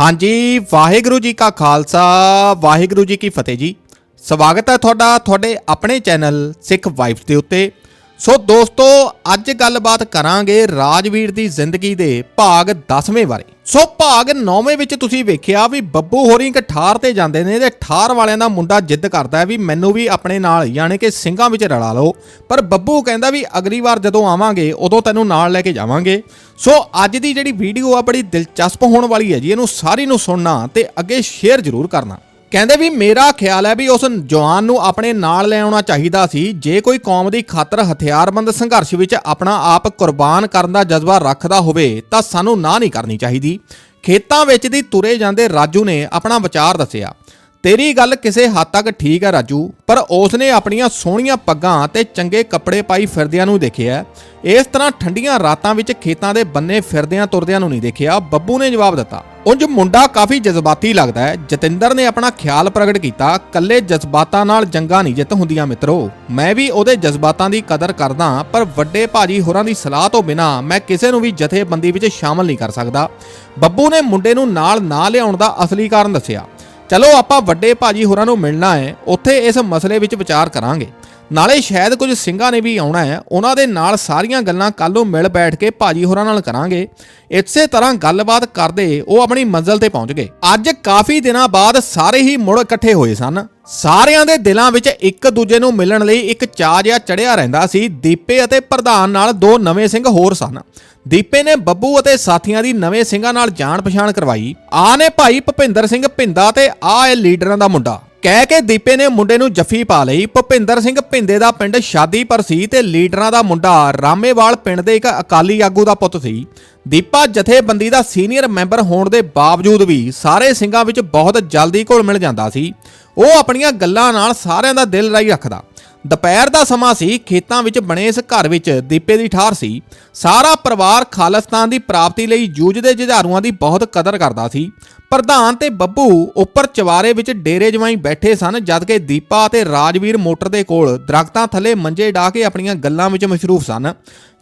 ਹਾਂਜੀ, ਵਾਹਿਗੁਰੂ ਜੀ ਕਾ ਖਾਲਸਾ, ਵਾਹਿਗੁਰੂ ਜੀ ਕੀ ਫਤਿਹ ਜੀ। ਸਵਾਗਤ ਹੈ ਤੁਹਾਡਾ, ਤੁਹਾਡੇ ਆਪਣੇ ਚੈਨਲ ਸਿੱਖ ਵਾਈਫ ਦੇ ਉੱਤੇ। ਸੋ ਦੋਸਤੋ, ਅੱਜ ਗੱਲਬਾਤ ਕਰਾਂਗੇ ਰਾਜਵੀਰ ਦੀ ਜ਼ਿੰਦਗੀ ਦੇ ਭਾਗ 10ਵੇਂ ਬਾਰੇ। ਸੋ ਭਾਗ 9ਵੇਂ ਵਿੱਚ ਤੁਸੀਂ ਵੇਖਿਆ ਵੀ ਬੱਬੂ ਹੋਰੀ ਇੱਕ ਠਾਰ ਤੇ ਜਾਂਦੇ ਨੇ ਤੇ ਠਾਰ ਵਾਲਿਆਂ ਦਾ ਮੁੰਡਾ ਜਿੱਦ ਕਰਦਾ ਹੈ ਵੀ ਮੈਨੂੰ ਵੀ ਆਪਣੇ ਨਾਲ ਯਾਨੀ ਕਿ ਸਿੰਘਾਂ ਵਿੱਚ ਰਲਾ ਲਓ। ਪਰ ਬੱਬੂ ਕਹਿੰਦਾ ਵੀ ਅਗਲੀ ਵਾਰ ਜਦੋਂ ਆਵਾਂਗੇ, ਉਦੋਂ ਤੈਨੂੰ ਨਾਲ ਲੈ ਕੇ ਜਾਵਾਂਗੇ। ਸੋ ਅੱਜ ਦੀ ਜਿਹੜੀ ਵੀਡੀਓ ਆ, ਬੜੀ ਦਿਲਚਸਪ ਹੋਣ ਵਾਲੀ ਹੈ ਜੀ, ਇਹਨੂੰ ਸਾਰੀ ਨੂੰ ਸੁਣਨਾ ਤੇ ਅੱਗੇ ਸ਼ੇਅਰ ਜ਼ਰੂਰ ਕਰਨਾ। ਕਹਿੰਦੇ ਵੀ ਮੇਰਾ ਖਿਆਲ ਹੈ ਵੀ ਉਸ ਜਵਾਨ ਨੂੰ ਆਪਣੇ ਨਾਲ ਲੈ ਆਉਣਾ ਚਾਹੀਦਾ ਸੀ। ਜੇ ਕੋਈ ਕੌਮ ਦੀ ਖਾਤਰ ਹਥਿਆਰਬੰਦ ਸੰਘਰਸ਼ ਵਿੱਚ ਆਪਣਾ ਆਪ ਕੁਰਬਾਨ ਕਰਨ ਦਾ ਜਜ਼ਬਾ ਰੱਖਦਾ ਹੋਵੇ, ਤਾਂ ਸਾਨੂੰ ਨਾ ਨਹੀਂ ਕਰਨੀ ਚਾਹੀਦੀ। ਖੇਤਾਂ ਵਿੱਚ ਦੀ ਤੁਰੇ ਜਾਂਦੇ ਰਾਜੂ ਨੇ ਆਪਣਾ ਵਿਚਾਰ ਦੱਸਿਆ। ਤੇਰੀ ਗੱਲ ਕਿਸੇ ਹੱਦ ਤੱਕ ਠੀਕ ਹੈ ਰਾਜੂ, ਪਰ ਉਸ ਨੇ ਆਪਣੀਆਂ ਸੋਹਣੀਆਂ ਪੱਗਾਂ ਤੇ ਚੰਗੇ ਕੱਪੜੇ ਪਾਈ ਫਿਰਦਿਆਂ ਨੂੰ ਦੇਖਿਆ। ਇਸ ਤਰ੍ਹਾਂ ਠੰਡੀਆਂ ਰਾਤਾਂ ਵਿੱਚ ਖੇਤਾਂ ਦੇ ਬੰਨੇ ਫਿਰਦਿਆਂ ਤੁਰਦਿਆਂ ਨੂੰ ਨਹੀਂ ਦੇਖਿਆ, ਬੱਬੂ ਨੇ ਜਵਾਬ ਦਿੱਤਾ। ਉਂਝ ਮੁੰਡਾ ਕਾਫੀ ਜਜ਼ਬਾਤੀ ਲੱਗਦਾ ਹੈ। ਜਤਿੰਦਰ ਨੇ ਆਪਣਾ ਖਿਆਲ ਪ੍ਰਗਟ ਕੀਤਾ ਕੱਲੇ ਜਜ਼ਬਾਤਾਂ ਨਾਲ ਜੰਗਾਂ ਨਹੀਂ ਜਿੱਤ ਹੁੰਦੀਆਂ ਮਿੱਤਰੋ। ਮੈਂ ਵੀ ਉਹਦੇ ਜਜ਼ਬਾਤਾਂ ਦੀ ਕਦਰ ਕਰਦਾ ਪਰ ਵੱਡੇ ਭਾਜੀ ਹੋਰਾਂ ਦੀ ਸਲਾਹ ਤੋਂ ਬਿਨਾ ਮੈਂ ਕਿਸੇ ਨੂੰ ਵੀ ਜਥੇਬੰਦੀ ਵਿੱਚ ਸ਼ਾਮਲ ਨਹੀਂ ਕਰ ਸਕਦਾ। ਬੱਬੂ ਨੇ ਮੁੰਡੇ ਨੂੰ ਨਾਲ ਨਾ ਲਿਆਉਣ ਦਾ ਅਸਲੀ ਕਾਰਨ ਦੱਸਿਆ। ਚਲੋ ਆਪਾਂ ਵੱਡੇ ਭਾਜੀ ਹੋਰਾਂ ਨੂੰ ਮਿਲਣਾ ਹੈ, ਉੱਥੇ ਇਸ ਮਸਲੇ ਵਿੱਚ ਵਿਚਾਰ ਕਰਾਂਗੇ। ਨਾਲੇ ਸ਼ਾਇਦ ਕੁਝ ਸਿੰਘਾਂ ਨੇ ਵੀ ਆਉਣਾ ਹੈ, ਉਹਨਾਂ ਦੇ ਨਾਲ ਸਾਰੀਆਂ ਗੱਲਾਂ ਕੱਲ ਨੂੰ ਮਿਲ ਬੈਠ ਕੇ ਭਾਜੀ ਹੋਰਾਂ ਨਾਲ ਕਰਾਂਗੇ। ਇਸੇ ਤਰ੍ਹਾਂ ਗੱਲਬਾਤ ਕਰਦੇ ਉਹ ਆਪਣੀ ਮੰਜ਼ਲ ਤੇ ਪਹੁੰਚ ਗਏ। ਅੱਜ ਕਾਫੀ ਦਿਨਾਂ ਬਾਅਦ ਸਾਰੇ ਹੀ ਮੁੜ ਇਕੱਠੇ ਹੋਏ ਸਨ। ਸਾਰਿਆਂ ਦੇ ਦਿਲਾਂ ਵਿੱਚ ਇੱਕ ਦੂਜੇ ਨੂੰ ਮਿਲਣ ਲਈ ਇੱਕ ਚਾਹ ਜਿਹਾ ਚੜਿਆ ਰਹਿੰਦਾ ਸੀ। ਦੀਪੇ ਅਤੇ ਪ੍ਰਧਾਨ ਨਾਲ ਦੋ ਨਵੇਂ ਸਿੰਘ ਹੋਰ ਸਨ। ਦੀਪੇ ਨੇ ਬੱਬੂ ਅਤੇ ਸਾਥੀਆਂ ਦੀ ਨਵੇਂ ਸਿੰਘਾਂ ਨਾਲ ਜਾਣ ਪਛਾਣ ਕਰਵਾਈ। ਆ ਨੇ ਭਾਈ ਭੁਪਿੰਦਰ ਸਿੰਘ ਭਿੰਦਾ ਤੇ ਆ ਇਹ ਲੀਡਰਾਂ ਦਾ ਮੁੰਡਾ। ਕਹਿ ਕੇ ਦੀਪੇ ਨੇ ਮੁੰਡੇ ਨੂੰ ਜੱਫੀ ਪਾ ਲਈ। ਭੁਪਿੰਦਰ ਸਿੰਘ ਭਿੰਦੇ ਦਾ ਪਿੰਡ ਸ਼ਾਦੀਪੁਰ ਸੀ ਤੇ ਲੀਡਰਾਂ ਦਾ ਮੁੰਡਾ ਰਾਮੇਵਾਲ ਪਿੰਡ ਦੇ ਇੱਕ ਅਕਾਲੀ ਆਗੂ ਦਾ ਪੁੱਤ ਸੀ। ਦੀਪਾ ਜਥੇਬੰਦੀ ਦਾ ਸੀਨੀਅਰ ਮੈਂਬਰ ਹੋਣ ਦੇ ਬਾਵਜੂਦ ਵੀ ਸਾਰੇ ਸਿੰਘਾਂ ਵਿੱਚ ਬਹੁਤ ਜਲਦੀ ਘੁਲ ਮਿਲ ਜਾਂਦਾ ਸੀ। ਉਹ ਆਪਣੀਆਂ ਗੱਲਾਂ ਨਾਲ ਸਾਰਿਆਂ ਦਾ ਦਿਲ ਰਾਈ ਰੱਖਦਾ। ਦੁਪਹਿਰ ਦਾ ਸਮਾਂ ਸੀ, ਖੇਤਾਂ ਵਿੱਚ ਬਣੇ ਇਸ ਘਰ ਵਿੱਚ ਦੀਪੇ ਦੀ ਠਾਰ ਸੀ। ਸਾਰਾ ਪਰਿਵਾਰ ਖਾਲਿਸਤਾਨ ਦੀ ਪ੍ਰਾਪਤੀ ਲਈ ਜੂਝਦੇ ਜੁਝਾਰੂਆਂ ਦੀ ਬਹੁਤ ਕਦਰ ਕਰਦਾ ਸੀ। ਪ੍ਰਧਾਨ ਤੇ ਬੱਬੂ ਉੱਪਰ ਚਵਾਰੇ ਵਿੱਚ ਡੇਰੇ ਜਵਾਈ ਬੈਠੇ ਸਨ ਜਦਕਿ ਦੀਪਾ ਅਤੇ ਰਾਜਵੀਰ ਮੋਟਰ ਦੇ ਕੋਲ ਦਰਖਤਾਂ ਥੱਲੇ ਮੰਜੇ ਢਾ ਕੇ ਆਪਣੀਆਂ ਗੱਲਾਂ ਵਿੱਚ ਮਸ਼ਰੂਫ ਸਨ।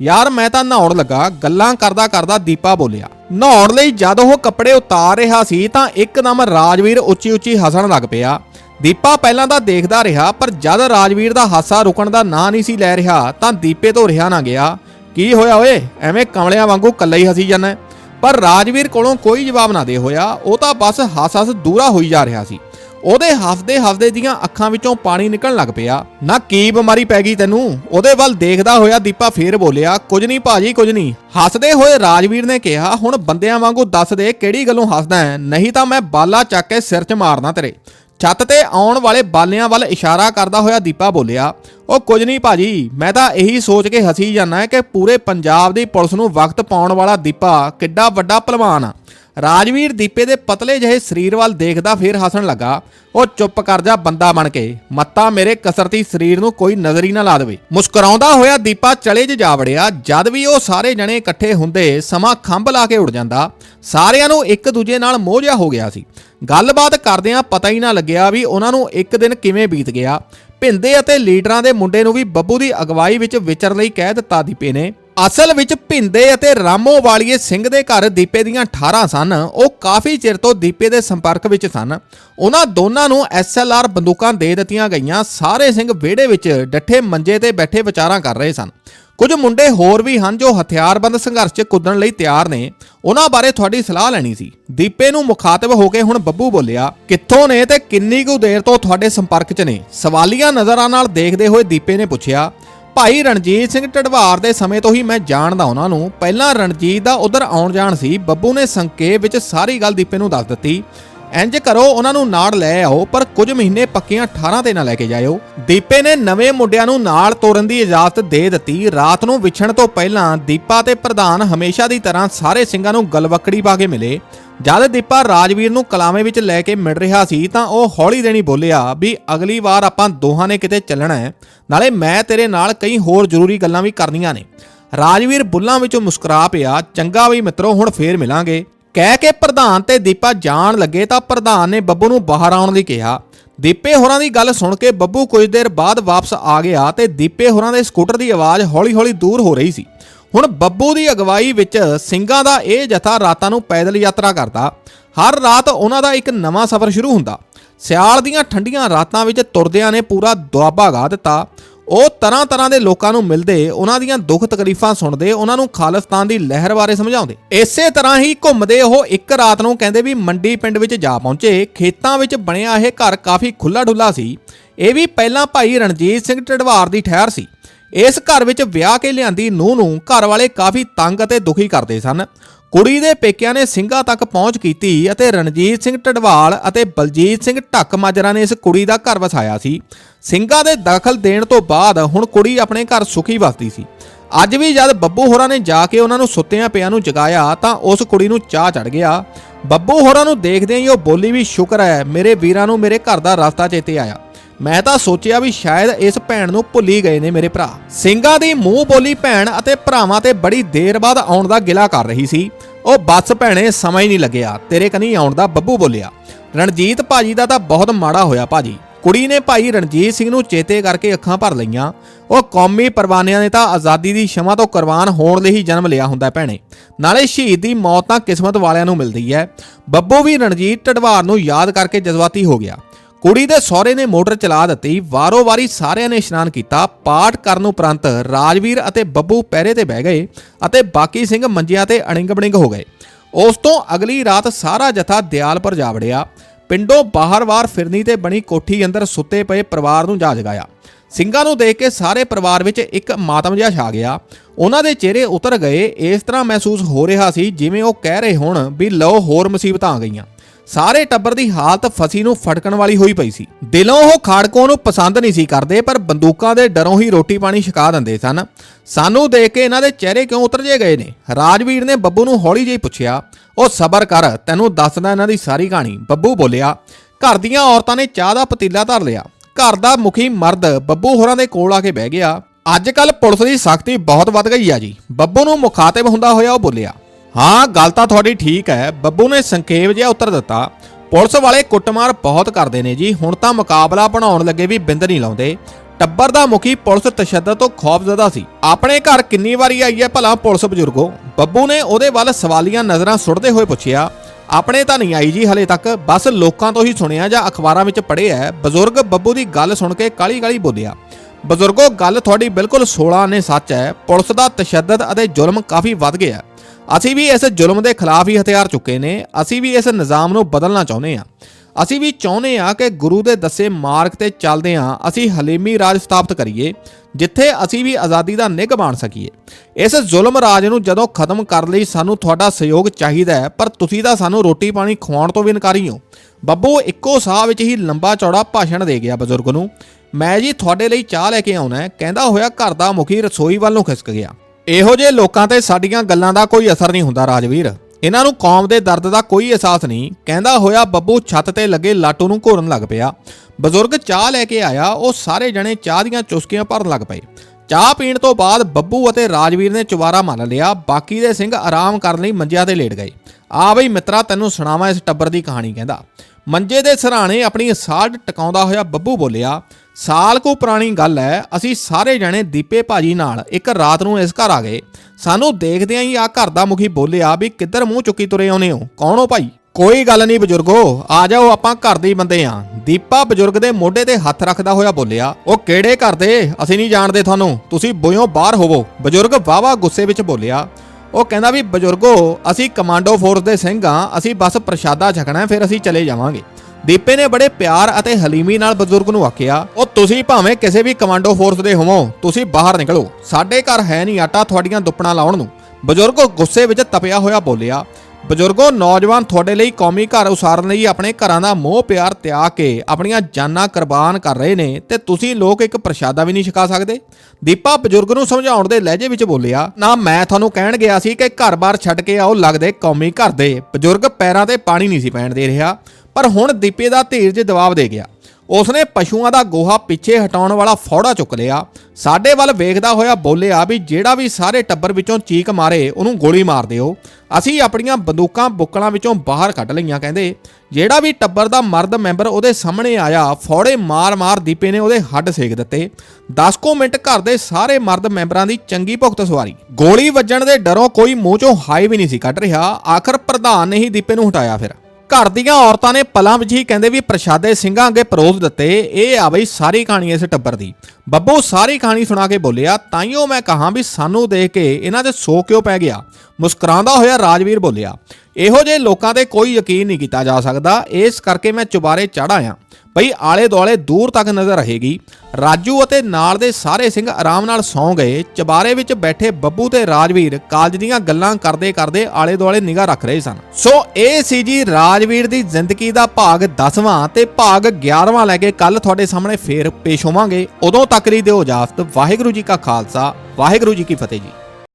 ਯਾਰ, ਮੈਂ ਤਾਂ ਨਹਾਉਣ ਲੱਗਾ, ਗੱਲਾਂ ਕਰਦਾ ਕਰਦਾ ਦੀਪਾ ਬੋਲਿਆ, ਨਹਾਉਣ ਲਈ ਜਦ ਉਹ ਕੱਪੜੇ ਉਤਾਰ ਰਿਹਾ ਸੀ, ਤਾਂ ਇੱਕਦਮ ਰਾਜਵੀਰ ਉੱਚੀ ਉੱਚੀ ਹੱਸਣ ਲੱਗ ਪਿਆ। ਦੀਪਾ ਪਹਿਲਾਂ ਤਾਂ ਦੇਖਦਾ ਰਿਹਾ, ਪਰ ਜਦ ਰਾਜਵੀਰ ਦਾ ਹਾਸਾ ਰੁਕਣ ਦਾ ਨਾਂ ਨਹੀਂ ਸੀ ਲੈ ਰਿਹਾ, ਤਾਂ ਦੀਪੇ ਤੋਂ ਰਿਹਾ ਨਾ ਗਿਆ। ਕੀ ਹੋਇਆ ਓਏ? ਐਵੇਂ ਕਮਲਿਆਂ ਵਾਂਗੂ ਕੱਲਾ ਹੀ ਹਸੀ ਜਾਂਦਾ ਪਰ ਰਾਜਵੀਰ ਕੋਲੋਂ ਕੋਈ ਜਵਾਬ ਨਾ ਦੇ ਹੋਇਆ, ਉਹ ਤਾਂ ਬਸ ਹੱਸ-ਹੱਸ ਦੂਰਾ ਹੋਈ ਜਾ ਰਿਹਾ ਸੀ। ਉਹਦੇ ਹੱਸਦੇ ਹੱਸਦੇ ਦੀਆਂ ਅੱਖਾਂ ਵਿੱਚੋਂ ਪਾਣੀ ਨਿਕਲਣ ਲੱਗ ਪਿਆ। ਨਾ ਕੀ ਬਿਮਾਰੀ ਪੈ ਗਈ ਤੈਨੂੰ? ਉਹਦੇ ਵੱਲ ਦੇਖਦਾ ਹੋਇਆ ਦੀਪਾ ਫੇਰ ਬੋਲਿਆ, ਕੁਝ ਨਹੀਂ ਭਾਜੀ, ਕੁਝ ਨਹੀਂ। ਹੱਸਦੇ ਹੋਏ ਰਾਜਵੀਰ ਨੇ ਕਿਹਾ, ਹੁਣ ਬੰਦਿਆਂ ਵਾਂਗੂ ਦੱਸ ਦੇ ਕਿਹੜੀ ਗੱਲੋਂ ਹੱਸਦਾ ਹੈ? ਨਹੀਂ ਤਾਂ ਮੈਂ ਬਾਲਾ ਚੱਕ ਕੇ ਸਿਰ 'ਚ ਮਾਰਨਾ ਤੇਰੇ। ਛੱਤ ਤੇ ਆਉਣ ਵਾਲੇ ਬਾਲਿਆਂ ਵੱਲ ਇਸ਼ਾਰਾ ਕਰਦਾ ਹੋਇਆ ਦੀਪਾ ਬੋਲਿਆ, ਉਹ ਕੁਝ ਨਹੀਂ ਭਾਜੀ, ਮੈਂ ਤਾਂ ਇਹੀ ਸੋਚ ਕੇ ਹਸੀ ਜਾਂਦਾ ਕਿ ਪੂਰੇ ਪੰਜਾਬ ਦੀ ਪੁਲਿਸ ਨੂੰ ਵਕਤ ਪਾਉਣ ਵਾਲਾ ਦੀਪਾ ਕਿੱਡਾ ਵੱਡਾ ਪਹਿਲਵਾਨ ਆ। ਰਾਜਵੀਰ ਦੀਪੇ ਦੇ ਪਤਲੇ ਜਿਹੇ ਸਰੀਰ ਵੱਲ ਦੇਖਦਾ ਫੇਰ ਹੱਸਣ ਲੱਗਾ। ਉਹ ਚੁੱਪ ਕਰ ਜਾ ਬੰਦਾ ਬਣ ਕੇ। ਮੱਤਾ ਮੇਰੇ ਕਸਰਤੀ ਸਰੀਰ ਨੂੰ ਕੋਈ ਨਜ਼ਰ ਹੀ ਨਾ ਲਾ ਦੇਵੇ। ਮੁਸਕਰਾਉਂਦਾ ਹੋਇਆ ਦੀਪਾ ਚਲੇ ਜ ਜਾ ਵੜਿਆ। ਜਦ ਵੀ ਉਹ ਸਾਰੇ ਜਣੇ ਇਕੱਠੇ ਹੁੰਦੇ, ਸਮਾਂ ਖੰਭ ਲਾ ਕੇ ਉੱਡ ਜਾਂਦਾ। ਸਾਰਿਆਂ ਨੂੰ ਇੱਕ ਦੂਜੇ ਨਾਲ ਮੋਹ ਜਿਹਾ ਹੋ ਗਿਆ ਸੀ। ਗੱਲਬਾਤ ਕਰਦਿਆਂ ਪਤਾ ਹੀ ਨਾ ਲੱਗਿਆ ਵੀ ਉਹਨਾਂ ਨੂੰ ਇੱਕ ਦਿਨ ਕਿਵੇਂ ਬੀਤ ਗਿਆ। ਭਿੰਦੇ ਅਤੇ ਲੀਡਰਾਂ ਦੇ ਮੁੰਡੇ ਨੂੰ ਵੀ ਬੱਬੂ ਦੀ ਅਗਵਾਈ ਵਿੱਚ ਵਿਚਰ ਲਈ ਕਹਿ ਦਿੱਤਾ ਦੀਪੇ ਨੇ। ਅਸਲ ਵਿੱਚ ਭਿੰਦੇ ਅਤੇ ਰਾਮੋ ਵਾਲੀਏ ਸਿੰਘ ਦੇ ਘਰ ਦੀਪੇ ਦੀਆਂ 18 ਸਨ। ਉਹ ਕਾਫੀ ਚਿਰ ਤੋਂ ਦੀਪੇ ਦੇ ਸੰਪਰਕ ਵਿੱਚ ਸਨ। ਉਹਨਾਂ ਦੋਨਾਂ ਨੂੰ ਐਸਐਲਆਰ ਬੰਦੂਕਾਂ ਦੇ ਦਿੱਤੀਆਂ ਗਈਆਂ। ਸਾਰੇ ਸਿੰਘ ਵਿਹੜੇ ਵਿੱਚ ਡੱਠੇ ਮੰਜੇ ਤੇ ਬੈਠੇ ਵਿਚਾਰਾਂ ਕਰ ਰਹੇ ਸਨ। ਕੁਝ ਮੁੰਡੇ ਹੋਰ ਵੀ ਹਨ ਜੋ ਹਥਿਆਰਬੰਦ ਸੰਘਰਸ਼ 'ਚ ਕੁੱਦਣ ਲਈ ਤਿਆਰ ਨੇ। ਉਹਨਾਂ ਬਾਰੇ ਤੁਹਾਡੀ ਸਲਾਹ ਲੈਣੀ ਸੀ। ਦੀਪੇ ਨੂੰ ਮੁਖਾਤਬ ਹੋ ਕੇ ਹੁਣ ਬੱਬੂ ਬੋਲਿਆ, ਕਿੱਥੋਂ ਨੇ ਤੇ ਕਿੰਨੀ ਕੁ ਦੇਰ ਤੋਂ ਤੁਹਾਡੇ ਸੰਪਰਕ 'ਚ ਨੇ? ਸਵਾਲੀਆ ਨਜ਼ਰਾਂ ਨਾਲ ਦੇਖਦੇ ਹੋਏ ਦੀਪੇ ਨੇ ਪੁੱਛਿਆ ਭਾਈ ਰਣਜੀਤ ਸਿੰਘ ਢਡਵਾਰ ਦੇ ਸਮੇਂ ਤੋਂ ਹੀ ਮੈਂ ਜਾਣਦਾ ਉਹਨਾਂ ਨੂੰ। ਪਹਿਲਾਂ ਰਣਜੀਤ ਦਾ ਉਧਰ ਆਉਣ ਜਾਣ ਸੀ, ਬੱਬੂ ਨੇ ਸੰਖੇਪ ਵਿੱਚ ਸਾਰੀ ਗੱਲ ਦੀਪੇ ਨੂੰ ਦੱਸ ਦਿੱਤੀ। ਇੰਜ ਕਰੋ, ਉਹਨਾਂ ਨੂੰ ਨਾਲ ਲੈ ਆਓ, ਪਰ ਕੁਝ ਮਹੀਨੇ ਪੱਕੀਆਂ 18 ਤੇ ਨਾ ਲੈ ਕੇ ਜਾਇਓ। ਦੀਪੇ ਨੇ ਨਵੇਂ ਮੁੰਡਿਆਂ ਨੂੰ ਨਾਲ ਤੋਰਨ ਦੀ ਇਜਾਜ਼ਤ ਦੇ ਦਿੱਤੀ। ਰਾਤ ਨੂੰ ਵਿਛਣ ਤੋਂ ਪਹਿਲਾਂ ਦੀਪਾ ਤੇ ਪ੍ਰਧਾਨ ਹਮੇਸ਼ਾ ਦੀ ਤਰ੍ਹਾਂ ਸਾਰੇ ਸਿੰਘਾਂ ਨੂੰ ਗਲਵੱਕੜੀ ਪਾ ਕੇ ਮਿਲੇ। ਜਦ ਦੀਪਾ ਰਾਜਵੀਰ ਨੂੰ ਕਲਾਵੇਂ ਵਿੱਚ ਲੈ ਕੇ ਮਿਲ ਰਿਹਾ ਸੀ, ਤਾਂ ਉਹ ਹੌਲੀ ਦੇਣੀ ਬੋਲਿਆ ਵੀ ਅਗਲੀ ਵਾਰ ਆਪਾਂ ਦੋਹਾਂ ਨੇ ਕਿਤੇ ਚੱਲਣਾ ਹੈ। ਨਾਲੇ ਮੈਂ ਤੇਰੇ ਨਾਲ ਕਈ ਹੋਰ ਜ਼ਰੂਰੀ ਗੱਲਾਂ ਵੀ ਕਰਨੀਆਂ ਨੇ। ਰਾਜਵੀਰ ਬੁੱਲਾਂ ਵਿੱਚੋਂ ਮੁਸਕਰਾ ਪਿਆ। ਚੰਗਾ ਵੀ ਮਿੱਤਰੋ, ਹੁਣ ਫੇਰ ਮਿਲਾਂਗੇ। ਕਹਿ ਕੇ ਪ੍ਰਧਾਨ ਤੇ ਦੀਪਾ ਜਾਣ ਲੱਗੇ ਤਾਂ ਪ੍ਰਧਾਨ ਨੇ ਬੱਬੂ ਨੂੰ ਬਾਹਰ ਆਉਣ ਲਈ ਕਿਹਾ। ਦੀਪੇ ਹੋਰਾਂ ਦੀ ਗੱਲ ਸੁਣ ਕੇ ਬੱਬੂ ਕੁਝ ਦੇਰ ਬਾਅਦ ਵਾਪਸ ਆ ਗਿਆ ਤੇ ਦੀਪੇ ਹੋਰਾਂ ਦੇ ਸਕੂਟਰ ਦੀ ਆਵਾਜ਼ ਹੌਲੀ-ਹੌਲੀ ਦੂਰ ਹੋ ਰਹੀ ਸੀ। ਹੁਣ ਬੱਬੂ ਦੀ ਅਗਵਾਈ ਵਿੱਚ ਸਿੰਘਾਂ ਦਾ ਇਹ ਜਥਾ ਰਾਤਾਂ ਨੂੰ ਪੈਦਲ ਯਾਤਰਾ ਕਰਦਾ। ਹਰ ਰਾਤ ਉਹਨਾਂ ਦਾ ਇੱਕ ਨਵਾਂ ਸਫ਼ਰ ਸ਼ੁਰੂ ਹੁੰਦਾ। ਸਿਆਲ ਦੀਆਂ ਠੰਡੀਆਂ ਰਾਤਾਂ ਵਿੱਚ ਤੁਰਦਿਆਂ ਨੇ ਪੂਰਾ ਦੁਆਬਾ ਗਾ ਦਿੱਤਾ। ਉਹ ਤਰ੍ਹਾਂ ਤਰ੍ਹਾਂ ਦੇ ਲੋਕਾਂ ਨੂੰ ਮਿਲਦੇ, ਉਹਨਾਂ ਦੀਆਂ ਦੁੱਖ ਤਕਲੀਫਾਂ ਸੁਣਦੇ, ਉਹਨਾਂ ਨੂੰ ਖਾਲਿਸਤਾਨ ਦੀ ਲਹਿਰ ਬਾਰੇ ਸਮਝਾਉਂਦੇ। ਇਸੇ ਤਰ੍ਹਾਂ ਹੀ ਘੁੰਮਦੇ ਉਹ ਇੱਕ ਰਾਤ ਨੂੰ ਕਹਿੰਦੇ ਵੀ ਮੰਡੀ ਪਿੰਡ ਵਿੱਚ ਜਾ ਪਹੁੰਚੇ, ਖੇਤਾਂ ਵਿੱਚ ਬਣਿਆ ਇਹ ਘਰ ਕਾਫੀ ਖੁੱਲਾ ਡੁੱਲਾ ਸੀ। ਇਹ ਵੀ ਪਹਿਲਾਂ ਭਾਈ ਰਣਜੀਤ ਸਿੰਘ ਢਡਵਾਰ ਦੀ ਠਹਿਰ ਸੀ। ਇਸ ਘਰ ਵਿੱਚ ਵਿਆਹ ਕੇ ਲਿਆਂਦੀ ਨੂੰਹ ਨੂੰ ਘਰ ਵਾਲੇ ਕਾਫੀ ਤੰਗ ਅਤੇ ਦੁਖੀ ਕਰਦੇ ਸਨ। ਕੁੜੀ ਦੇ ਪੇਕਿਆਂ ਨੇ ਸਿੰਘਾਂ ਤੱਕ ਪਹੁੰਚ ਕੀਤੀ ਅਤੇ ਰਣਜੀਤ ਸਿੰਘ ਢਡਵਾਲ ਅਤੇ ਬਲਜੀਤ ਸਿੰਘ ਢੱਕ ਮਾਜਰਾ ਨੇ ਇਸ ਕੁੜੀ ਦਾ ਘਰ ਵਸਾਇਆ ਸੀ। ਸਿੰਘਾਂ ਦੇ ਦਖਲ ਦੇਣ ਤੋਂ ਬਾਅਦ ਹੁਣ ਕੁੜੀ ਆਪਣੇ ਘਰ ਸੁਖੀ ਵਸਦੀ ਸੀ। ਅੱਜ ਵੀ ਜਦ ਬੱਬੂ ਹੋਰਾਂ ਨੇ ਜਾ ਕੇ ਉਹਨਾਂ ਨੂੰ ਸੁੱਤਿਆਂ ਪਿਆਂ ਨੂੰ ਜਗਾਇਆ ਤਾਂ ਉਸ ਕੁੜੀ ਨੂੰ ਚਾਹ ਚੜ ਗਿਆ। ਬੱਬੂ ਹੋਰਾਂ ਨੂੰ ਦੇਖਦਿਆਂ ਹੀ ਉਹ ਬੋਲੀ ਵੀ, ਸ਼ੁਕਰ ਹੈ ਮੇਰੇ ਵੀਰਾਂ ਨੂੰ ਮੇਰੇ ਘਰ ਦਾ ਰਸਤਾ ਚੇਤੇ ਆਇਆ। ਮੈਂ ਤਾਂ ਸੋਚਿਆ ਵੀ ਸ਼ਾਇਦ ਇਸ ਭੈਣ ਨੂੰ ਭੁੱਲ ਹੀ ਗਏ ਨੇ ਮੇਰੇ ਭਰਾ। ਸਿੰਘਾਂ ਦੀ ਮੂੰਹ ਬੋਲੀ ਭੈਣ ਅਤੇ ਭਰਾਵਾਂ ਤੇ ਬੜੀ ਦੇਰ ਬਾਅਦ ਆਉਣ ਦਾ ਗਿਲਾ ਕਰ ਰਹੀ ਸੀ। ਉਹ ਬੱਸ ਭੈਣੇ, ਸਮਾਂ ਹੀ ਨਹੀਂ ਲੱਗਿਆ। ਤੇਰੇ ਕਨੀ ਆਉਣ ਦਾ ਬੱਬੂ ਬੋਲਿਆ। ਰਣਜੀਤ ਭਾਜੀ ਦਾ ਤਾਂ ਬਹੁਤ ਮਾੜਾ ਹੋਇਆ ਭਾਜੀ। ਕੁੜੀ ਨੇ ਭਾਈ ਰਣਜੀਤ ਸਿੰਘ ਨੂੰ ਚੇਤੇ ਕਰਕੇ ਅੱਖਾਂ ਭਰ ਲਈਆਂ। ਉਹ ਕੌਮੀ ਪਰਵਾਨਿਆਂ ਨੇ ਤਾਂ ਆਜ਼ਾਦੀ ਦੀ ਸ਼ਮਾ ਤੋਂ ਕੁਰਬਾਨ ਹੋਣ ਲਈ ਹੀ ਜਨਮ ਲਿਆ ਹੁੰਦਾ ਭੈਣੇ। ਨਾਲੇ ਸ਼ਹੀਦ ਦੀ ਮੌਤ ਤਾਂ ਕਿਸਮਤ ਵਾਲਿਆਂ ਨੂੰ ਮਿਲਦੀ ਹੈ। ਬੱਬੂ ਵੀ ਰਣਜੀਤ ਢਡਵਾਰ ਨੂੰ ਯਾਦ ਕਰਕੇ ਜਜ਼ਬਾਤੀ ਹੋ ਗਿਆ। ਕੁੜੀ ਦੇ ਸਹੁਰੇ ਨੇ ਮੋਟਰ ਚਲਾ ਦਿੱਤੀ। ਵਾਰੋ-ਵਾਰੀ ਸਾਰਿਆਂ ਨੇ ਇਸ਼ਨਾਨ ਕੀਤਾ। ਪਾਠ ਕਰਨ ਉਪਰੰਤ ਰਾਜਵੀਰ ਅਤੇ ਬੱਬੂ ਪਹਿਰੇ ਤੇ ਬਹਿ ਗਏ ਅਤੇ ਬਾਕੀ ਸਿੰਘ ਮੰਜਿਆਂ ਤੇ ਅਣਿੰਗ-ਬਣਿੰਗ ਹੋ ਗਏ। ਉਸ ਤੋਂ ਅਗਲੀ ਰਾਤ ਸਾਰਾ ਜਥਾ ਦਿਆਲਪੁਰ ਜਾ ਵੜਿਆ। ਪਿੰਡੋਂ ਬਾਹਰ-ਬਾਹਰ ਫਿਰਨੀ ਤੇ ਬਣੀ ਕੋਠੀ ਅੰਦਰ ਸੁੱਤੇ ਪਏ ਪਰਿਵਾਰ ਨੂੰ ਜਾ ਜਗਾਇਆ। ਸਿੰਘਾਂ ਨੂੰ ਦੇਖ ਕੇ ਸਾਰੇ ਪਰਿਵਾਰ ਵਿੱਚ ਇੱਕ ਮਾਤਮ ਜਿਹਾ ਛਾ ਗਿਆ। ਉਹਨਾਂ ਦੇ ਚਿਹਰੇ ਉਤਰ ਗਏ। ਇਸ ਤਰ੍ਹਾਂ ਮਹਿਸੂਸ ਹੋ ਰਿਹਾ ਸੀ ਜਿਵੇਂ ਉਹ ਕਹਿ ਰਹੇ ਹੋਣ ਵੀ ਲਓ ਹੋਰ ਮੁਸੀਬਤਾਂ ਆ ਗਈਆਂ। ਸਾਰੇ ਟੱਬਰ ਦੀ ਹਾਲਤ ਫਸੀ ਨੂੰ ਫਟਕਣ ਵਾਲੀ ਹੋਈ ਪਈ ਸੀ। ਦਿਲੋਂ ਉਹ ਖਾੜਕੋਂ ਨੂੰ ਪਸੰਦ ਨਹੀਂ ਸੀ ਕਰਦੇ, ਪਰ ਬੰਦੂਕਾਂ ਦੇ ਡਰੋਂ ਹੀ ਰੋਟੀ ਪਾਣੀ ਛਕਾ ਦਿੰਦੇ ਸਨ। ਸਾਨੂੰ ਦੇਖ ਕੇ ਇਹਨਾਂ ਦੇ ਚਿਹਰੇ ਕਿਉਂ ਉਤਰ ਜੇ ਗਏ ਨੇ? ਰਾਜਵੀਰ ਨੇ ਬੱਬੂ ਨੂੰ ਹੌਲੀ ਜਿਹੀ ਪੁੱਛਿਆ। ਉਹ ਸਬਰ ਕਰ, ਤੈਨੂੰ ਦੱਸਦਾ ਇਹਨਾਂ ਦੀ ਸਾਰੀ ਕਹਾਣੀ। ਬੱਬੂ ਬੋਲਿਆ, ਘਰ ਦੀਆਂ ਔਰਤਾਂ ਨੇ ਚਾਹ ਦਾ ਪਤੀਲਾ ਧਰ ਲਿਆ। ਘਰ ਦਾ ਮੁਖੀ ਮਰਦ ਬੱਬੂ ਹੋਰਾਂ ਦੇ ਕੋਲ ਆ ਕੇ ਬਹਿ ਗਿਆ। ਅੱਜ ਕੱਲ ਪੁਲਿਸ ਦੀ ਸਖਤੀ ਬਹੁਤ ਵੱਧ ਗਈ ਆ ਜੀ। ਬੱਬੂ ਨੂੰ ਮੁਖਾਤਿਬ ਹੁੰਦਾ ਹੋਇਆ ਉਹ ਬੋਲਿਆ ਹਾਂ, ਗੱਲ ਤਾਂ ਤੁਹਾਡੀ ਠੀਕ ਹੈ। ਬੱਬੂ ਨੇ ਸੰਖੇਪ ਜਿਹਾ ਉੱਤਰ ਦਿੱਤਾ। ਪੁਲਿਸ ਵਾਲੇ ਕੁੱਟਮਾਰ ਬਹੁਤ ਕਰਦੇ ਨੇ ਜੀ। ਹੁਣ ਤਾਂ ਮੁਕਾਬਲਾ ਬਣਾਉਣ ਲੱਗੇ ਵੀ ਬਿੰਦ ਨਹੀਂ ਲਾਉਂਦੇ। ਟੱਬਰ ਦਾ ਮੁਖੀ ਪੁਲਿਸ ਤਸ਼ੱਦਦ ਤੋਂ ਖੌਫਜ਼ਦਾ ਸੀ। ਆਪਣੇ ਘਰ ਕਿੰਨੀ ਵਾਰੀ ਆਈ ਹੈ ਭਲਾ ਪੁਲਿਸ ਬਜ਼ੁਰਗੋ? ਬੱਬੂ ਨੇ ਉਹਦੇ ਵੱਲ ਸਵਾਲੀਆਂ ਨਜ਼ਰਾਂ ਸੁੱਟਦੇ ਹੋਏ ਪੁੱਛਿਆ, ਆਪਣੇ ਤਾਂ ਨਹੀਂ ਆਈ ਜੀ ਹਲੇ ਤੱਕ। ਬਸ ਲੋਕਾਂ ਤੋਂ ਹੀ ਸੁਣਿਆ ਜਾਂ ਅਖਬਾਰਾਂ ਵਿੱਚ ਪੜ੍ਹਿਆ ਹੈ। ਬਜ਼ੁਰਗ ਬੱਬੂ ਦੀ ਗੱਲ ਸੁਣ ਕੇ ਕਾਲੀ ਕਾਲੀ ਬੋਲਿਆ ਬਜ਼ੁਰਗੋ, ਗੱਲ ਤੁਹਾਡੀ ਬਿਲਕੁਲ 16 ਨੇ ਸੱਚ ਹੈ। ਪੁਲਿਸ ਦਾ ਤਸ਼ੱਦਦ ਅਤੇ ਜ਼ੁਲਮ ਕਾਫੀ ਵੱਧ ਗਿਆ ਅਸੀਂ ਵੀ ਇਸ ਜ਼ੁਲਮ ਦੇ ਖਿਲਾਫ ਹੀ ਹਥਿਆਰ ਚੁੱਕੇ ਨੇ। ਅਸੀਂ ਵੀ ਇਸ ਨਿਜ਼ਾਮ ਨੂੰ ਬਦਲਣਾ ਚਾਹੁੰਦੇ ਹਾਂ। ਅਸੀਂ ਵੀ ਚਾਹੁੰਦੇ ਹਾਂ ਕਿ ਗੁਰੂ ਦੇ ਦੱਸੇ ਮਾਰਗ ਤੇ ਚੱਲਦੇ ਹਾਂ। ਅਸੀਂ ਹਲੀਮੀ ਰਾਜ ਸਥਾਪਿਤ ਕਰੀਏ, ਜਿੱਥੇ ਅਸੀਂ ਵੀ ਆਜ਼ਾਦੀ ਦਾ ਨਿੱਘ ਬਣ ਸਕੀਏ। ਇਸ ਜ਼ੁਲਮ ਰਾਜ ਨੂੰ ਜਦੋਂ ਖਤਮ ਕਰਨ ਲਈ, ਸਾਨੂੰ ਤੁਹਾਡਾ ਸਹਿਯੋਗ ਚਾਹੀਦਾ ਹੈ, ਪਰ ਤੁਸੀਂ ਤਾਂ ਸਾਨੂੰ ਰੋਟੀ ਪਾਣੀ ਖਵਾਉਣ ਤੋਂ ਵੀ ਇਨਕਾਰੀ ਹੋ। ਬੱਬੂ, ਇੱਕੋ ਸਾਹ ਵਿੱਚ ਹੀ ਲੰਬਾ ਚੌੜਾ ਭਾਸ਼ਣ ਦੇ ਗਿਆ ਬਜ਼ੁਰਗ ਨੂੰ। ਮੈਂ ਜੀ ਤੁਹਾਡੇ ਲਈ ਚਾਹ ਲੈ ਕੇ ਆਉਣਾ ਹੈ। ਕਹਿੰਦਾ ਹੋਇਆ ਘਰ ਦਾ ਮੁਖੀ ਰਸੋਈ ਵੱਲ ਨੂੰ ਖਿਸਕ ਗਿਆ। ਇਹੋ ਜਿਹੇ ਲੋਕਾਂ ਤੇ ਸਾਡੀਆਂ ਗੱਲਾਂ ਦਾ ਕੋਈ ਅਸਰ ਨਹੀਂ ਹੁੰਦਾ, ਰਾਜਵੀਰ। ਇਹਨਾਂ ਨੂੰ ਕੌਮ ਦੇ ਦਰਦ ਦਾ ਕੋਈ ਅਹਿਸਾਸ ਨਹੀਂ। ਕਹਿੰਦਾ ਹੋਇਆ ਬੱਬੂ ਛੱਤ ਤੇ ਲੱਗੇ ਲਾਟੂ ਨੂੰ ਘੋਰਨ ਲੱਗ ਪਿਆ। ਬਜ਼ੁਰਗ ਚਾਹ ਲੈ ਕੇ ਆਇਆ, ਉਹ ਸਾਰੇ ਜਣੇ ਚਾਹ ਦੀਆਂ ਚੁਸਕੀਆਂ ਭਰਨ ਲੱਗ ਪਏ। ਚਾਹ ਪੀਣ ਤੋਂ ਬਾਅਦ ਬੱਬੂ ਅਤੇ ਰਾਜਵੀਰ ਨੇ ਚੁਬਾਰਾ ਮੰਨ ਲਿਆ। ਬਾਕੀ ਦੇ ਸਿੰਘ ਆਰਾਮ ਕਰਨ ਲਈ ਮੰਜਿਆਂ ਤੇ ਲੇਟ ਗਏ। ਆ ਬਈ ਮਿੱਤਰਾ, ਤੈਨੂੰ ਸੁਣਾਵਾਂ ਇਸ ਟੱਬਰ ਦੀ ਕਹਾਣੀ, ਕਹਿੰਦਾ। ਮੰਜੇ ਦੇ ਸਰਾਣੇ ਆਪਣੀ ਸਾਲਟ ਟਿਕਾਉਂਦਾ ਹੋਇਆ ਬੱਬੂ ਬੋਲਿਆ ਸਾਲ ਕੋ ਪੁਰਾਣੀ ਗੱਲ ਹੈ, ਅਸੀਂ ਸਾਰੇ ਜਣੇ ਦੀਪੇ ਭਾਜੀ ਨਾਲ ਇੱਕ ਰਾਤ ਨੂੰ ਇਸ ਘਰ ਆ ਗਏ। ਸਾਨੂੰ ਦੇਖਦਿਆਂ ਹੀ ਆ ਘਰ ਦਾ ਮੁਖੀ ਬੋਲਿਆ ਵੀ ਕਿੱਧਰ ਮੂੰਹ ਚੁੱਕੀ ਤੁਰੇ ਆਉਨੇ ਹੋ? ਕੌਣ ਹੋ ਭਾਈ? ਕੋਈ ਗੱਲ ਨਹੀਂ ਬਜ਼ੁਰਗੋ, ਆ ਜਾਓ ਆਪਾਂ ਘਰ ਦੇ ਬੰਦੇ ਆ ਦੀਪਾ ਬਜ਼ੁਰਗ ਦੇ ਮੋਢੇ ਤੇ ਹੱਥ ਰੱਖਦਾ ਹੋਇਆ ਬੋਲਿਆ, ਉਹ ਕਿਹੜੇ ਘਰ ਦੇ? ਅਸੀਂ ਨਹੀਂ ਜਾਣਦੇ ਤੁਹਾਨੂੰ। ਤੁਸੀਂ ਬੋਇਓ ਬਾਹਰ ਹੋਵੋ। ਬਜ਼ੁਰਗ ਵਾਵਾ ਗੁੱਸੇ ਵਿੱਚ ਬੋਲਿਆ, ਉਹ ਕਹਿੰਦਾ ਵੀ ਬਜ਼ੁਰਗੋ, ਅਸੀਂ ਕਮਾਂਡੋ ਫੋਰਸ ਦੇ ਸਿੰਘ ਆ ਅਸੀਂ ਬਸ ਪ੍ਰਸ਼ਾਦਾ ਛਕਣਾ ਫਿਰ ਅਸੀਂ ਚਲੇ ਜਾਵਾਂਗੇ। ਦੀਪੇ ਨੇ ਬੜੇ ਪਿਆਰ ਅਤੇ ਹਲੀਮੀ ਨਾਲ ਬਜ਼ੁਰਗ ਨੂੰ ਆਖਿਆ, ਉਹ ਤੁਸੀਂ ਭਾਵੇਂ ਕਿਸੇ ਵੀ ਕਮਾਂਡੋ ਫੋਰਸ ਦੇ ਹੋਵੋ, ਤੁਸੀਂ ਬਾਹਰ ਨਿਕਲੋ। ਸਾਡੇ ਘਰ ਹੈ ਨਹੀਂ ਆਟਾ ਤੁਹਾਡੀਆਂ ਦੁੱਪਣਾ ਲਾਉਣ ਨੂੰ। ਬਜ਼ੁਰਗ ਗੁੱਸੇ ਵਿੱਚ ਤਪਿਆ ਹੋਇਆ ਬੋਲਿਆ, ਬਜ਼ੁਰਗੋ, ਨੌਜਵਾਨ ਤੁਹਾਡੇ ਲਈ ਕੌਮੀ ਘਰ ਉਸਾਰਨ ਲਈ ਆਪਣੇ ਘਰਾਂ ਦਾ ਮੋਹ ਪਿਆਰ ਤਿਆਗ ਕੇ ਆਪਣੀਆਂ ਜਾਨਾਂ ਕੁਰਬਾਨ ਕਰ ਰਹੇ ਨੇ, ਤੇ ਤੁਸੀਂ ਲੋਕ ਇੱਕ ਪ੍ਰਸ਼ਾਦਾ ਵੀ ਨਹੀਂ ਛਕਾ ਸਕਦੇ? ਦੀਪਾ ਬਜ਼ੁਰਗ ਨੂੰ ਸਮਝਾਉਣ ਦੇ ਲਹਿਜੇ ਵਿੱਚ ਬੋਲਿਆ, ਨਾ, ਮੈਂ ਤੁਹਾਨੂੰ ਕਹਿਣ ਗਿਆ ਸੀ ਕਿ ਘਰ-ਬਾਰ ਛੱਡ ਕੇ ਆਓ, ਲੱਗਦੇ ਕੌਮੀ ਘਰ ਦੇ। ਬਜ਼ੁਰਗ ਪੈਰਾਂ ਤੇ ਪਾਣੀ ਨਹੀਂ ਸੀ ਪੈਣ ਦੇ ਰਿਹਾ। ਪਰ ਹੁਣ ਦੀਪੇ ਦਾ ਧੀਰਜ ਜਵਾਬ ਦੇ ਗਿਆ। ਉਸਨੇ ਪਸ਼ੂਆਂ ਦਾ ਗੋਹਾ ਪਿੱਛੇ ਹਟਾਉਣ ਵਾਲਾ ਫੌੜਾ ਚੁੱਕ ਲਿਆ। ਸਾਡੇ ਵੱਲ ਵੇਖਦਾ ਹੋਇਆ ਬੋਲਿਆ ਵੀ ਜਿਹੜਾ ਵੀ ਸਾਰੇ ਟੱਬਰ ਵਿੱਚੋਂ ਚੀਕ ਮਾਰੇ, ਉਹਨੂੰ ਗੋਲੀ ਮਾਰ ਦਿਓ। ਅਸੀਂ ਆਪਣੀਆਂ ਬੰਦੂਕਾਂ ਬੁੱਕਲਾਂ ਵਿੱਚੋਂ ਬਾਹਰ ਕੱਢ ਲਈਆਂ, ਕਹਿੰਦੇ। ਜਿਹੜਾ ਵੀ ਟੱਬਰ ਦਾ ਮਰਦ ਮੈਂਬਰ ਉਹਦੇ ਸਾਹਮਣੇ ਆਇਆ, ਫੌੜੇ ਮਾਰ-ਮਾਰ ਦੀਪੇ ਨੇ ਉਹਦੇ ਹੱਡ ਸੇਕ ਦਿੱਤੇ। 10 ਕੁ ਮਿੰਟ ਘਰ ਦੇ ਸਾਰੇ ਮਰਦ ਮੈਂਬਰਾਂ ਦੀ ਚੰਗੀ ਭੁਗਤ ਸਵਾਰੀ। ਗੋਲੀ ਵੱਜਣ ਦੇ ਡਰੋਂ ਕੋਈ ਮੂੰਹ ਚੋਂ ਹਾਈ ਵੀ ਨਹੀਂ ਸੀ ਕੱਢ ਰਿਹਾ। ਆਖਰ ਪ੍ਰਧਾਨ ਨੇ ਹੀ ਦੀਪੇ ਨੂੰ ਹਟਾਇਆ ਫਿਰ। ਘਰ ਦੀਆਂ ਔਰਤਾਂ ਨੇ ਪਲਾਂ ਵਿੱਚ ਹੀ ਕਹਿੰਦੇ ਵੀ ਪ੍ਰਸ਼ਾਦੇ ਸਿੰਘਾਂ ਅੱਗੇ ਪਰੋਸ ਦਿੱਤੇ। ਇਹ ਆ ਬਈ ਸਾਰੀ ਕਹਾਣੀ ਇਸ ਟੱਬਰ ਦੀ। ਬੱਬੂ, ਸਾਰੀ ਕਹਾਣੀ ਸੁਣਾ ਕੇ ਬੋਲਿਆ ਤਾਈਓ ਮੈਂ ਕਹਾ ਵੀ ਸਾਨੂੰ ਦੇਖ ਕੇ ਇਹਨਾਂ ਦੇ ਸੋ ਕਿਉਂ ਪੈ ਗਿਆ? ਮੁਸਕਰਾਉਂਦਾ ਹੋਇਆ ਰਾਜਵੀਰ ਬੋਲਿਆ, ਇਹੋ ਜਿਹੇ ਲੋਕਾਂ ਤੇ ਕੋਈ ਯਕੀਨ ਨਹੀਂ ਕੀਤਾ ਜਾ ਸਕਦਾ, ਇਸ ਕਰਕੇ ਮੈਂ ਚੁਬਾਰੇ ਚੜ ਆਇਆ। ਬਈ ਆਲੇ ਦੁਆਲੇ ਦੂਰ ਤੱਕ ਨਜ਼ਰ ਰਹੇਗੀ। ਰਾਜੂ ਅਤੇ ਨਾਲ ਦੇ ਸਾਰੇ ਸਿੰਘ ਆਰਾਮ ਨਾਲ ਸੌਂ ਗਏ। ਚਬਾਰੇ ਵਿੱਚ ਬੈਠੇ ਬੱਬੂ ਤੇ ਰਾਜਵੀਰ ਕਾਲਜ ਦੀਆਂ ਗੱਲਾਂ ਕਰਦੇ ਕਰਦੇ ਆਲੇ ਦੁਆਲੇ ਨਿਗਾਹ ਰੱਖ ਰਹੇ ਸਨ। ਸੋ ਇਹ ਸੀ ਜੀ ਰਾਜਵੀਰ ਦੀ ਜ਼ਿੰਦਗੀ ਦਾ ਭਾਗ 10ਵਾਂ ਤੇ ਭਾਗ 11ਵਾਂ ਲੈ ਕੇ ਕੱਲ ਤੁਹਾਡੇ ਸਾਹਮਣੇ ਫੇਰ ਪੇਸ਼ ਹੋਵਾਂਗੇ। ਉਦੋਂ ਤੱਕ ਲਈ ਦਿਓ ਇਜਾਜ਼ਤ। ਵਾਹਿਗੁਰੂ ਜੀ ਕਾ ਖਾਲਸਾ, ਵਾਹਿਗੁਰੂ ਜੀ ਕੀ ਫਤਿਹ ਜੀ।